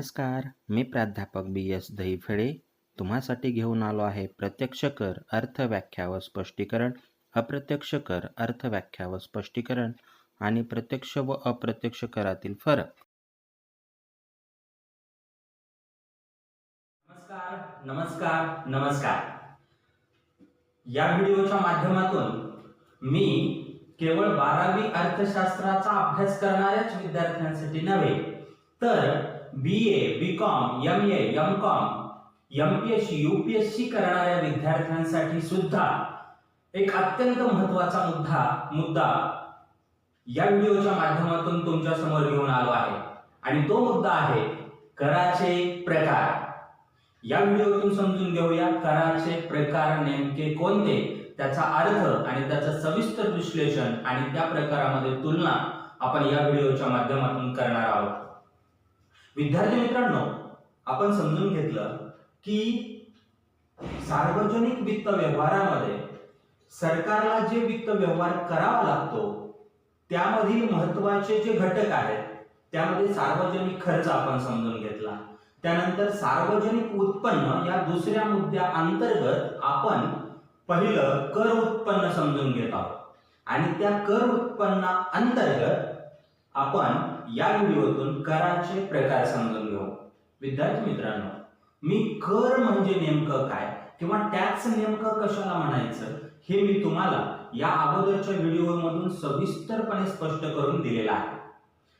नमस्कार मी प्राध्यापक बी एस दहीफळे तुम्हासाठी घेऊन आलो आहे प्रत्यक्ष कर अर्थव्याख्या व स्पष्टीकरण अप्रत्यक्ष कर अर्थव्याख्या व स्पष्टीकरण आणि प्रत्यक्ष व अप्रत्यक्ष करातील फरक. नमस्कार नमस्कार नमस्कार. या व्हिडिओच्या माध्यमातून मी केवळ बारावी अर्थशास्त्राचा अभ्यास करणाऱ्याच विद्यार्थ्यांसाठी नव्हे तर B A B com M A M com M P S C U P S C करणाऱ्या विद्यार्थ्यांसाठी सुद्धा एक अत्यंत महत्त्वाचा मुद्दा मुद्दा या व्हिडिओच्या माध्यमातून तुमच्यासमोर घेऊन आलो आहे. आणि तो मुद्दा आहे कराचे प्रकार. या व्हिडिओतून समजून घेऊया कराचे प्रकार नेमके कोणते त्याचा अर्थ आणि त्याचं सविस्तर विश्लेषण आणि त्या प्रकारामध्ये तुलना आपण या व्हिडिओच्या माध्यमातून करणार आहोत. विद्यार्थी मित्रांनो आपण समजून घेतलं की सार्वजनिक वित्त व्यवहारामध्ये सरकारला जे वित्त व्यवहार करावा लागतो त्यामधील महत्त्वाचे जे घटक आहेत त्यामध्ये सार्वजनिक खर्च आपण समजून घेतला. त्यानंतर सार्वजनिक उत्पन्न या दुसऱ्या मुद्द्या अंतर्गत आपण पहिलं कर उत्पन्न समजून घेत आहोत. आणि त्या कर उत्पन्ना अंतर्गत आपण या व्हिडिओतून कराचे प्रकार समजून घेऊ. विद्यार्थी मित्रांनो मी कर म्हणजे नेमकं काय किंवा टॅक्स नेमकं कशाला म्हणायचं हे मी तुम्हाला या अगोदरच्या व्हिडिओमधून सविस्तरपणे स्पष्ट करून दिलेला आहे.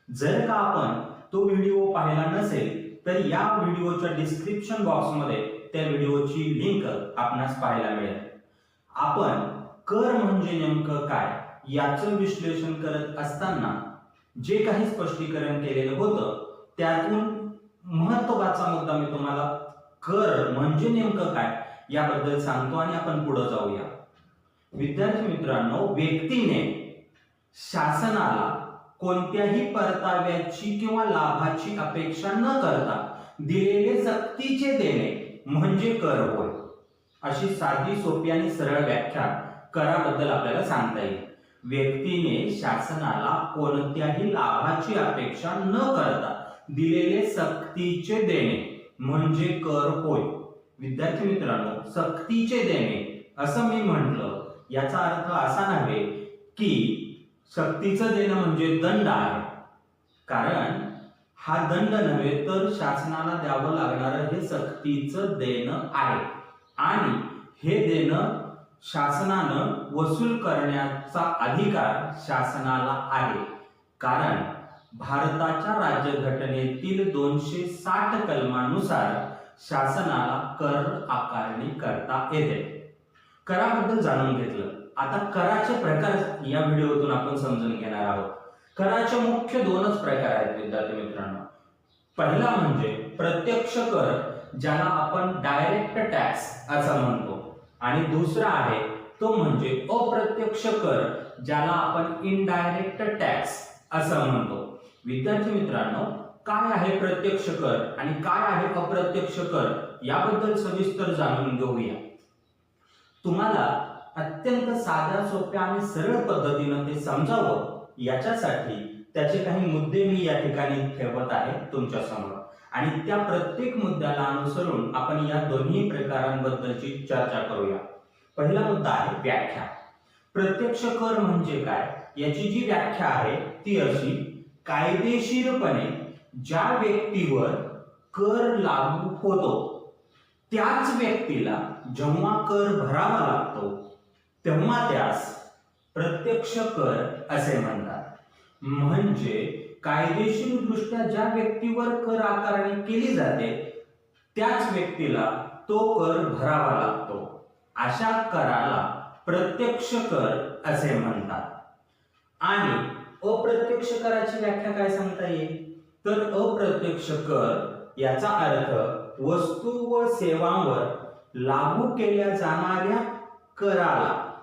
जर का आपण तो व्हिडिओ पाहिला नसेल तर या व्हिडिओच्या डिस्क्रिप्शन बॉक्समध्ये त्या व्हिडिओची लिंक आपणास पाहायला मिळेल. आपण कर म्हणजे नेमकं काय याचं विश्लेषण करत असताना जे काही स्पष्टीकरण केलेलं होतं त्यातून महत्त्वाचा मुद्दा मी तुम्हाला कर म्हणजे नेमकं काय याबद्दल सांगतो आणि आपण पुढे जाऊया. विद्यार्थी मित्रांनो व्यक्तीने शासनाला कोणत्याही परताव्याची किंवा लाभाची अपेक्षा न करता दिलेले सक्तीचे देणे म्हणजे कर होय. अशी साधी सोपी आणि सरळ व्याख्या कराबद्दल आपल्याला सांगता येईल. व्यक्तीने शासनाला कोणत्याही लाभाची अपेक्षा न करता दिलेले सक्तीचे देणे म्हणजे कर होय. विद्यार्थी मित्रांनो सक्तीचे देणे असं मी म्हटलं. याचा अर्थ असा नव्हे की सक्तीचं देणं म्हणजे दंड आहे. कारण हा दंड नव्हे तर शासनाला द्यावं लागणारं हे सक्तीचं देणं आहे. आणि हे देणं शासनानं वसूल करण्याचा अधिकार शासनाला आहे. कारण भारताच्या राज्यघटनेतील दोनशे साठ कलमानुसार शासनाला कर आकारणी करता येते. कराबद्दल जाणून घेतलं. आता कराचे प्रकार या व्हिडिओतून आपण समजून घेणार आहोत. कराचे मुख्य दोनच प्रकार आहेत विद्यार्थी मित्रांनो. पहिला म्हणजे प्रत्यक्ष कर ज्याला आपण डायरेक्ट टॅक्स असं म्हणतो. आणि दुसरा आहे तो म्हणजे अप्रत्यक्ष कर ज्याला आपण इनडायरेक्ट टॅक्स असं म्हणतो. विद्यार्थी मित्रांनो काय आहे प्रत्यक्ष कर आणि काय आहे अप्रत्यक्ष कर याबद्दल सविस्तर जाणून घेऊया. तुम्हाला अत्यंत साध्या सोप्या आणि सरळ पद्धतीनं ते समजावं याच्यासाठी त्याचे काही मुद्दे मी या ठिकाणी ठेवत आहे तुमच्यासमोर आणि त्या प्रत्येक मुद्द्याला अनुसरून आपण या दोन्ही प्रकारांबद्दलची चर्चा करूया. पहिला मुद्दा आहे व्याख्या. प्रत्यक्ष कर म्हणजे काय? याची जी व्याख्या आहे ती अशी कायदेशीरपणे ज्या व्यक्तीवर कर लागू होतो त्याच व्यक्तीला जेव्हा कर भरावा लागतो तेव्हा त्यास प्रत्यक्ष कर असे म्हणतात. म्हणजे कायदेशीर दृष्ट्या ज्या व्यक्तीवर कर आकारणी केली जाते त्याच व्यक्तीला तो कर भरावा लागतो. अशा कराला प्रत्यक्ष कर असे म्हणतात. आणि अप्रत्यक्ष कराची व्याख्या काय सांगता येईल? तर अप्रत्यक्ष कर याचा अर्थ वस्तू व सेवांवर लागू केल्या जाणाऱ्या कराला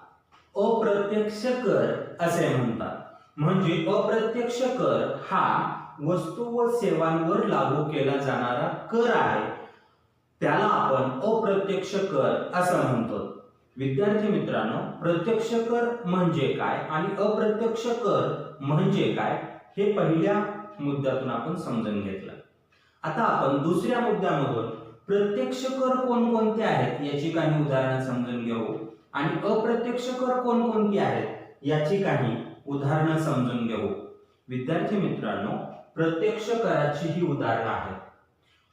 अप्रत्यक्ष कर असे म्हणतात. म्हणजे अप्रत्यक्ष कर हा वस्तू व सेवांवर लागू केला जाणारा कर आहे. त्याला आपण अप्रत्यक्ष कर असं म्हणतो. विद्यार्थी मित्रांनो प्रत्यक्ष कर म्हणजे काय आणि अप्रत्यक्ष कर म्हणजे काय हे पहिल्या मुद्द्यातून आपण समजून घेतलं. आता आपण दुसऱ्या मुद्द्यामधून प्रत्यक्ष कर कोणकोणते आहेत याची काही उदाहरणं समजून घेऊ. आणि अप्रत्यक्ष कर कोणकोणती आहेत याची काही उदाहरणं समजून घेऊ. विद्यार्थी मित्रांनो प्रत्यक्ष कराची ही उदाहरणं आहेत.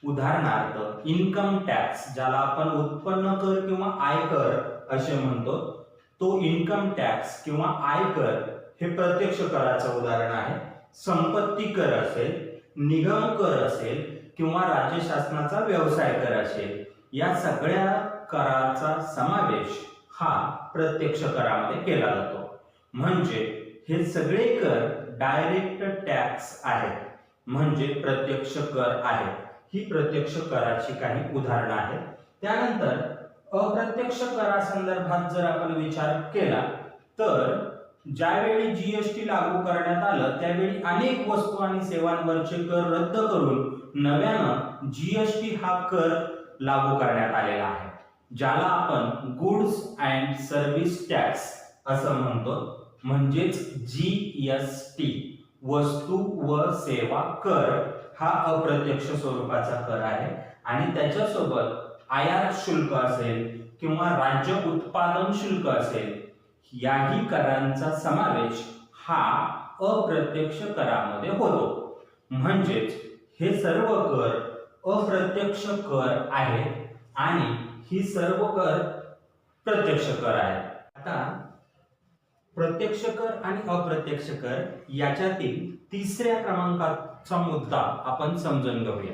उदाहरणार्थ इन्कम टॅक्स ज्याला आपण उत्पन्न कर किंवा आयकर असे म्हणतो तो इन्कम टॅक्स किंवा आयकर हे प्रत्यक्ष कराचं उदाहरण आहे. संपत्ती कर असेल निगम कर असेल किंवा राज्य शासनाचा व्यवसाय कर असेल या सगळ्या कराचा समावेश हा प्रत्यक्ष करामध्ये केला जातो. म्हणजे हे सगळे कर डायरेक्ट टॅक्स आहेत. म्हणजे प्रत्यक्ष कर आहेत. ही प्रत्यक्ष कराची काही उदाहरणं आहेत. त्यानंतर अप्रत्यक्ष करासंदर्भात जर आपण विचार केला तर ज्यावेळी जीएसटी लागू करण्यात आलं त्यावेळी अनेक वस्तू आणि सेवांवरचे कर रद्द करून नव्यानं जीएसटी हा कर लागू करण्यात आलेला आहे. ज्याला आपण गुड्स अँड सर्व्हिस टॅक्स असं म्हणतो. म्हणजेच जीएसटी वस्तू व सेवा कर हा अप्रत्यक्ष स्वरूपाचा कर आहे. आणि त्याच्यासोबत आयात शुल्क असेल किंवा राज्य उत्पादन शुल्क असेल याही करांचा समावेश हा अप्रत्यक्ष करामध्ये होतो. म्हणजेच हे सर्व कर अप्रत्यक्ष कर आहेत आणि ही सर्व कर प्रत्यक्ष कर आहेत. आता प्रत्यक्ष कर आणि अप्रत्यक्ष कर याच्यातील तिसऱ्या क्रमांकाचा मुद्दा आपण समजून घेऊया.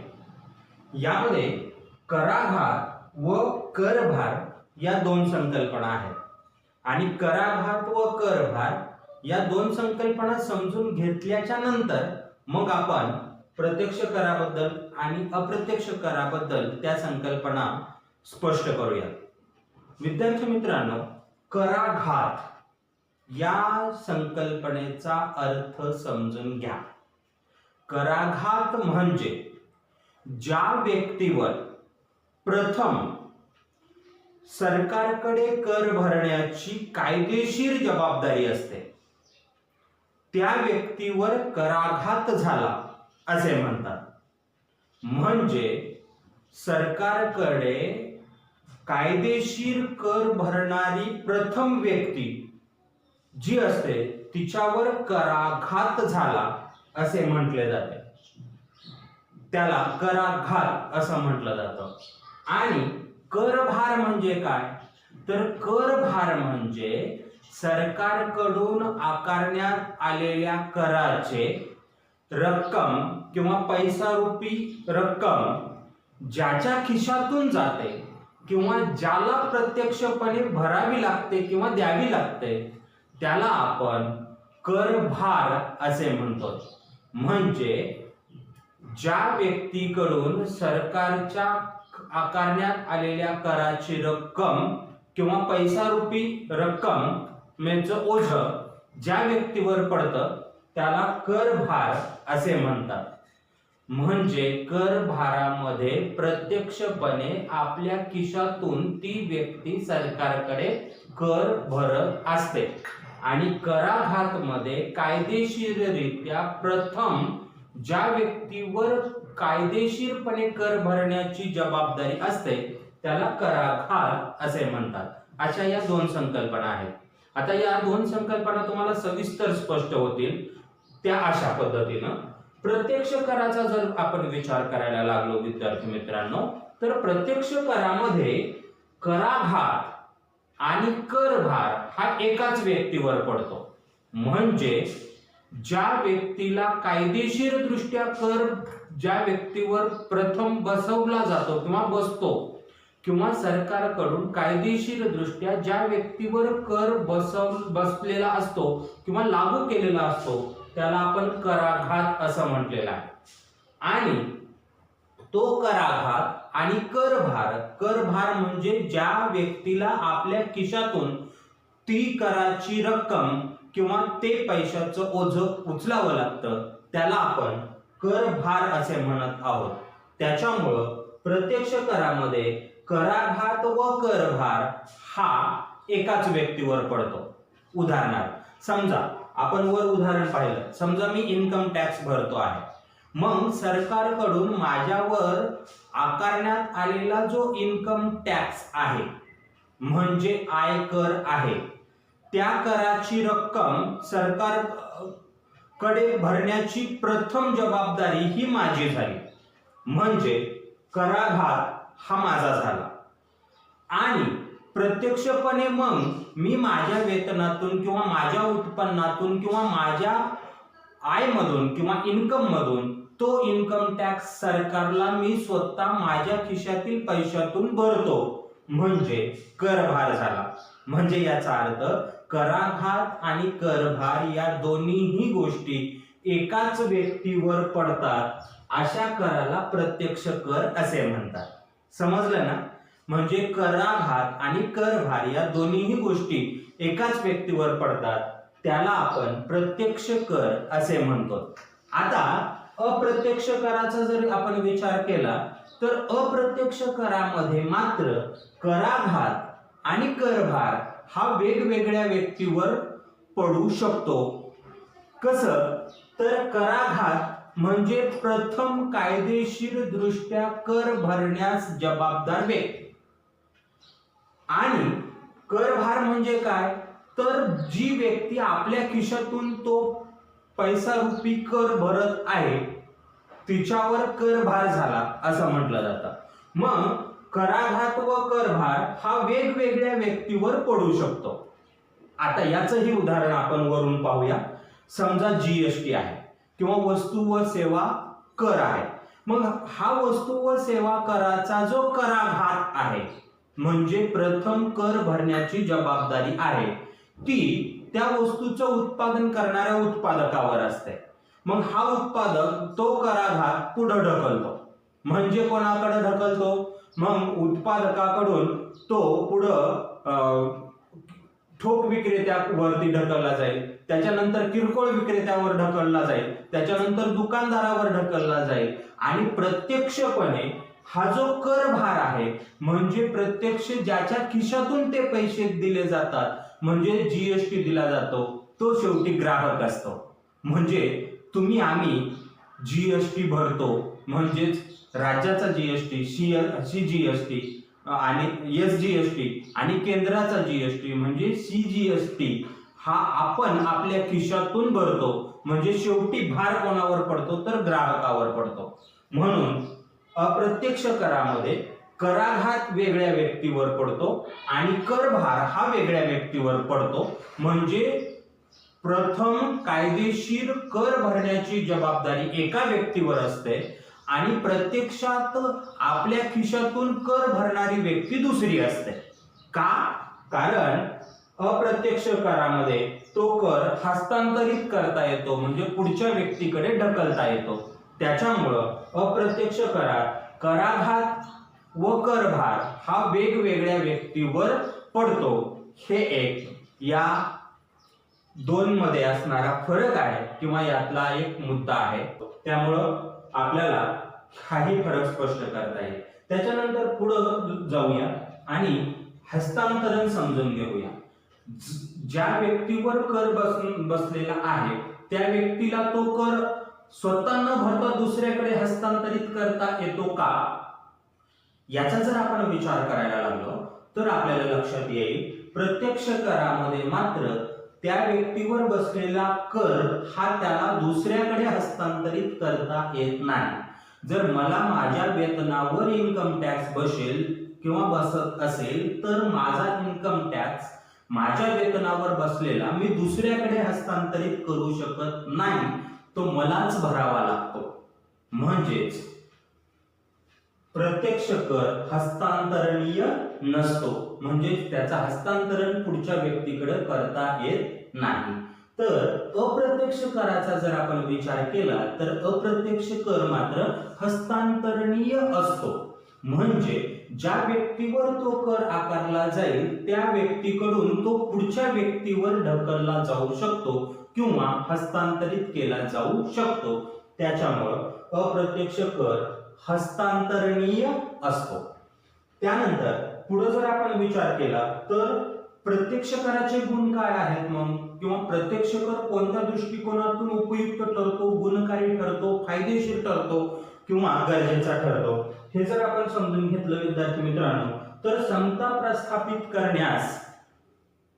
यामध्ये कराघात व करभार या दोन संकल्पना आहेत. आणि कराघात व करभार या दोन संकल्पना समजून घेतल्याच्या नंतर मग आपण प्रत्यक्ष कराबद्दल आणि अप्रत्यक्ष कराबद्दल त्या संकल्पना स्पष्ट करूया विद्यार्थी मित्रांनो कराघात या संकल्पनेचा अर्थ समजून घ्या. कराघात म्हणजे ज्या व्यक्तीवर प्रथम सरकारकडे कर भरण्याची कायदेशीर जबाबदारी असते त्या व्यक्तीवर कराघात झाला असे म्हणतात. म्हणजे सरकारकडे कायदेशीर कर भरणारी प्रथम व्यक्ती जी असते तिच्यावर कराघात झाला असे म्हटले जाते. त्याला कराघात असं म्हटलं जातं. आणि करभार म्हणजे काय? तर करभार म्हणजे सरकारकडून आकारण्यात आलेल्या कराचे रक्कम किंवा पैसा रुपी रक्कम ज्याच्या खिशातून जाते किंवा ज्याला प्रत्यक्षपणे भरावी लागते किंवा द्यावी लागते त्याला आपण करभार असे म्हणतो. म्हणजे ज्या व्यक्तीकडून सरकारच्या आकारण्यात आलेल्या कराची रक्कम किंवा पैसा रूपी रक्कम म्हणजे ओझ ज्या व्यक्तीवर पडतं त्याला करभार असे म्हणतात. म्हणजे कर भारामध्ये प्रत्यक्षपणे आपल्या खिशातून ती व्यक्ती सरकारकडे कर भरत असते. आणि कराघात मध्ये कायदेशीररित्या प्रथम ज्या व्यक्तीवर कायदेशीरपणे कर भरण्याची जबाबदारी असते त्याला कराघात असे म्हणतात. अशा या दोन संकल्पना आहेत. आता या दोन संकल्पना तुम्हाला सविस्तर स्पष्ट होतील. त्या अशा पद्धतीनं. प्रत्यक्ष कराचा जर आपण विचार करायला लागलो विद्यार्थी मित्रांनो तर प्रत्यक्ष करामध्ये कराघात आणि करभार हा एकाच व्यक्तीवर पडतो. म्हणजे ज्या व्यक्तीला कायदेशीर दृष्ट्या कर ज्या व्यक्तीवर प्रथम बसवला जातो किंवा बसतो किंवा सरकारकडून कायदेशीर दृष्ट्या ज्या व्यक्तीवर कर बसव बसलेला असतो किंवा लागू केलेला असतो त्याला आपण कराघात असं म्हटलेला आहे. आणि तो कराघात आणि करभार करभार म्हणजे ज्या व्यक्तीला आपल्या खिशातून ती कराची रक्कम किंवा ते पैशाचं ओझ उचलावं लागतं त्याला आपण करभार असे म्हणत आहोत. त्याच्यामुळं प्रत्यक्ष करामध्ये कराघात व करभार हा एकाच व्यक्तीवर पडतो. उदाहरणार्थ समजा आपण वर उदाहरण पाहिलं. समजा मी इन्कम टॅक्स भरतो आहे. मग सरकारकडून माझ्यावर आकारण्यात आलेला जो इन्कम टॅक्स आहे म्हणजे आयकर आहे त्या कराची रक्कम सरकारकडे भरण्याची प्रथम जबाबदारी ही माझी झाली. म्हणजे कराघात हा माझा झाला. आणि प्रत्यक्षपणे मग मी माझ्या वेतनातून किंवा माझ्या उत्पन्नातून किंवा माझ्या आयमधून किंवा इन्कममधून तो इन्कम टॅक्स सरकारला मी स्वतः माझ्या खिशातील पैशातून भरतो. म्हणजे करभार झाला. म्हणजे याचा अर्थ कराघात आणि करभार या दोन्हीही गोष्टी एकाच व्यक्तीवर पडतात. अशा कराला प्रत्यक्ष कर असे म्हणतात. समजलं ना? म्हणजे कराघात आणि करभार या दोन्हीही गोष्टी एकाच व्यक्तीवर पडतात. त्याला आपण प्रत्यक्ष कर असे म्हणतो. आता अप्रत्यक्ष कराचा जर आपण विचार केला तर अप्रत्यक्ष करामध्ये मात्र कराघात आणि करभार हा वेगवेगळ्या व्यक्तीवर पडू शकतो. कसं? तर कराघात म्हणजे प्रथम कायदेशीर दृष्ट्या कर भरण्यास जबाबदार व्यक्ती. आणि करभार म्हणजे काय? तर जी व्यक्ती आपल्या खिशातून तो पैसा रुपी कर भरत आहे तिच्यावर करभार झाला असं म्हटलं जातं. मग कराघात व करभार हा वेगवेगळ्या व्यक्तीवर पडू शकतो. आता याचंही उदाहरण आपण वरून पाहूया. समजा जीएसटी आहे किंवा वस्तू व सेवा कर आहे. मग हा वस्तू व सेवा कराचा जो कराघात आहे म्हणजे प्रथम कर भरण्याची जबाबदारी आहे ती त्या वस्तूचं उत्पादन करणाऱ्या उत्पादकावर असते. मग हा उत्पादक तो कराघात पुढे ढकलतो. म्हणजे कोणाकडे ढकलतो? मग उत्पादकाकडून तो पुढं ठोक विक्रेत्यावरती ढकलला जाईल. त्याच्यानंतर किरकोळ विक्रेत्यावर ढकलला जाईल. त्याच्यानंतर दुकानदारावर ढकलला जाईल. आणि प्रत्यक्षपणे हा जो कर भार आहे म्हणजे प्रत्यक्ष ज्याच्या खिशातून ते पैसे दिले जातात म्हणजे जीएसटी दिला जातो तो शेवटी ग्राहक असतो. म्हणजे तुम्ही आम्ही जीएसटी भरतो म्हणजेच राज्याचा जीएसटी सी सी जीएसटी आणि एस जीएसटी आणि केंद्राचा जीएसटी म्हणजे सी जीएसटी हा आपण आपल्या खिशातून भरतो. म्हणजे शेवटी भार कोणावर पडतो? तर ग्राहकावर पडतो. म्हणून अप्रत्यक्ष करामध्ये कराघात वेगळ्या व्यक्तीवर पडतो आणि करभार हा वेगळ्या व्यक्तीवर पडतो. म्हणजे प्रथम कायदेशीर कर भरण्याची जबाबदारी एका व्यक्तीवर असते आणि प्रत्यक्षात आपल्या खिशातून कर भरणारी व्यक्ती दुसरी असते. का? कारण अप्रत्यक्ष करामध्ये तो कर हस्तांतरित करता येतो म्हणजे पुढच्या व्यक्तीकडे ढकलता येतो. त्याच्यामुळं अप्रत्यक्ष करात कराघात व करभार हा वेगवेगळ्या व्यक्तीवर पडतो. हे एक या दोन मध्ये असणारा फरक आहे किंवा यातला एक मुद्दा आहे. त्यामुळं आपल्याला हाही फरक स्पष्ट करता येईल. त्याच्यानंतर पुढं जाऊया आणि हस्तांतरण समजून घेऊया. ज्या व्यक्तीवर कर बस बसलेला आहे त्या व्यक्तीला तो कर स्वतः न भरता दुसऱ्याकडे हस्तांतरित करता येतो का? याचा जर आपण विचार करायला लागलो तर आपल्याला लक्षात येईल प्रत्यक्ष करामध्ये मात्र त्या व्यक्तीवर बसलेला कर हा त्याला दुसऱ्याकडे हस्तांतरित करता येत नाही. जर मला माझ्या वेतनावर इन्कम टॅक्स बसेल किंवा बसत असेल तर माझा इन्कम टॅक्स माझ्या वेतनावर बसलेला मी दुसऱ्याकडे हस्तांतरित करू शकत नाही. तो मलाच भरावा लागतो. म्हणजेच प्रत्यक्ष कर हस्तांतरणीय नसतो. म्हणजे त्याचा हस्तांतरण पुढच्या व्यक्तीकडे करता येत नाही. तर अप्रत्यक्ष कराचा जर आपण विचार केला तर अप्रत्यक्ष कर मात्र हस्तांतरणीय असतो. म्हणजे ज्या व्यक्तीवर तो कर आकारला जाईल त्या व्यक्तीकडून तो पुढच्या व्यक्तीवर ढकलला जाऊ शकतो किंवा हस्तांतरित केला जाऊ शकतो. त्याच्यामुळं अप्रत्यक्ष कर हस्तांतरणीय असतो. त्यानंतर पुढे जर आपण विचार केला तर प्रत्यक्ष कराचे गुण काय आहेत मग? किंवा प्रत्यक्ष कर कोणत्या दृष्टिकोनातून उपयुक्त ठरतो गुणकारी ठरतो फायदेशीर ठरतो किंवा गरजेचा ठरतो? हे जर आपण समजून घेतलं विद्यार्थी मित्रांनो तर समता प्रस्थापित करण्यास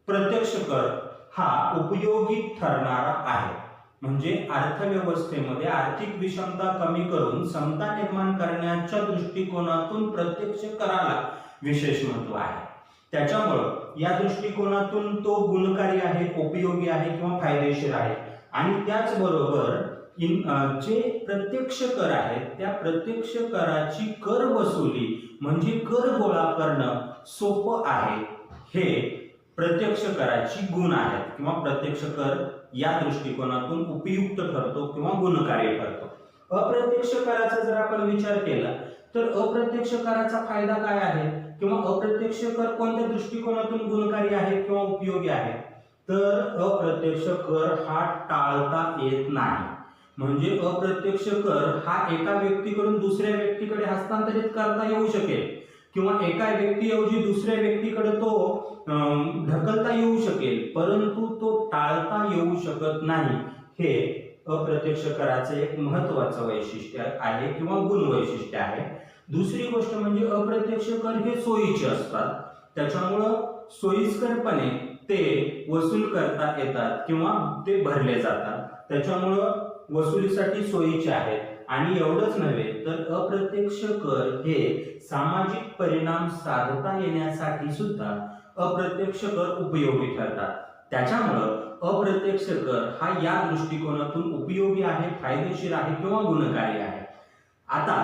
प्रत्यक्ष कर हा उपयोगी ठरणारा आहे. म्हणजे अर्थव्यवस्थेमध्ये आर्थिक विषमता कमी करून समता निर्माण करण्याच्या दृष्टिकोनातून प्रत्यक्ष कराला विशेष महत्त्व आहे. त्याच्यामुळं या दृष्टिकोनातून तो गुणकारी आहे उपयोगी आहे किंवा फायदेशीर आहे. आणि त्याचबरोबर इन जे प्रत्यक्ष कर आहेत त्या प्रत्यक्ष कराची कर वसुली म्हणजे कर गोळा करणं सोपं आहे. हे प्रत्यक्ष कराची गुण आहेत किंवा प्रत्यक्ष कर या दृष्टिकोनातून उपयुक्त ठरतो किंवा गुणकारी ठरतो. अप्रत्यक्ष कराचा जर आपण विचार केला तर अप्रत्यक्ष कराचा फायदा काय आहे? किंवा अप्रत्यक्ष कर कोणत्या दृष्टिकोनातून गुणकारी आहे किंवा उपयोगी आहे? तर अप्रत्यक्ष कर हा टाळता येत नाही. म्हणजे अप्रत्यक्ष कर हा एका व्यक्तीकडून दुसऱ्या व्यक्तीकडे हस्तांतरित करता येऊ शकेल. किंवा एका व्यक्तीऐवजी दुसऱ्या व्यक्तीकडे तो ढकलता येऊ शकेल परंतु तो टाळता येऊ शकत नाही. हे अप्रत्यक्ष कराचे एक महत्वाचं वैशिष्ट्य आहे किंवा गुण वैशिष्ट्य आहे. दुसरी गोष्ट म्हणजे अप्रत्यक्ष कर हे सोयीचे असतात. त्याच्यामुळं सोयीस्करपणे ते वसूल करता येतात किंवा ते भरले जातात. त्याच्यामुळं वसुलीसाठी सोयीचे आहेत. आणि एवढंच नव्हे तर अप्रत्यक्ष कर हे सामाजिक परिणाम साधता येण्यासाठी सुद्धा अप्रत्यक्ष कर उपयोगी ठरतात. त्याच्यामुळं अप्रत्यक्ष कर हा या दृष्टिकोनातून उपयोगी आहे फायदेशीर आहे किंवा गुणकारी आहे. आता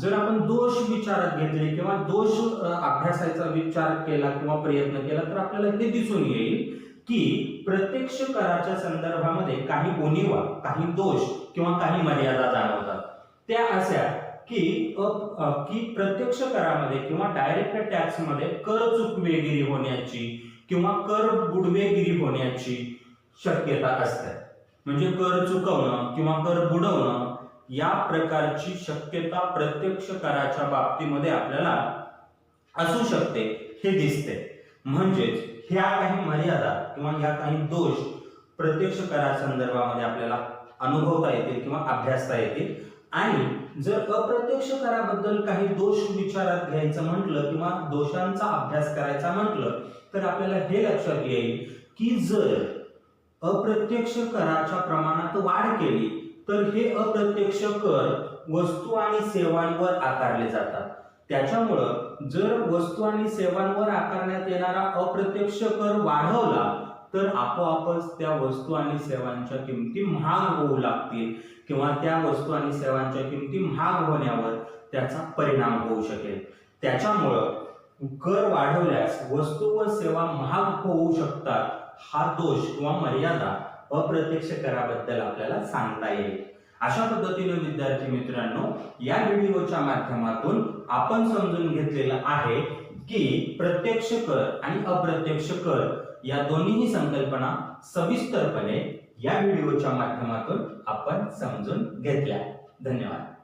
जर आपण दोष विचारात घेतले किंवा दोष अभ्यासाचा विचार केला किंवा प्रयत्न केला तर आपल्याला हे दिसून येईल की प्रत्यक्ष कराच्या संदर्भामध्ये काही उणीवा काही दोष किंवा काही मर्यादा जाणवतात. त्या अशा की की प्रत्यक्ष करामध्ये किंवा डायरेक्ट टॅक्समध्ये कर चुकवेगिरी होण्याची किंवा कर बुडवेगिरी होण्याची शक्यता असते. म्हणजे कर चुकवणं किंवा कर बुडवणं या प्रकारची शक्यता प्रत्यक्ष कराच्या बाबतीमध्ये आपल्याला असू शकते हे दिसते. म्हणजेच ह्या काही मर्यादा किंवा ह्या काही दोष प्रत्यक्ष करा संदर्भामध्ये आपल्याला अनुभवता येतील किंवा अभ्यासता येतील. आणि जर अप्रत्यक्ष कराबद्दल काही दोष विचारात घ्यायचं म्हटलं किंवा दोषांचा अभ्यास करायचा म्हटलं तर आपल्याला हे लक्षात येईल की जर अप्रत्यक्ष कराच्या प्रमाणात वाढ केली तर हे अप्रत्यक्ष कर वस्तू आणि सेवांवर आकारले जातात. त्याच्यामुळं जर वस्तू आणि सेवांवर आकारण्यात येणारा अप्रत्यक्ष कर वाढवला तर आपोआपच त्या वस्तू आणि सेवांच्या किमती महाग होऊ लागतील. किंवा त्या वस्तू आणि सेवांच्या किमती महाग होण्यावर त्याचा परिणाम होऊ शकेल. त्याच्यामुळं कर वाढवल्यास वस्तू व सेवा महाग होऊ शकतात हा दोष किंवा मर्यादा अप्रत्यक्ष कराबद्दल आपल्याला सांगता येईल. अशा पद्धतीने विद्यार्थी मित्रांनो या व्हिडिओच्या माध्यमातून आपण समजून घेतलेलं आहे की प्रत्यक्ष कर आणि अप्रत्यक्ष कर या दोन्हीही संकल्पना सविस्तरपणे या व्हिडिओच्या माध्यमातून आपण समजून घेतल्या. धन्यवाद.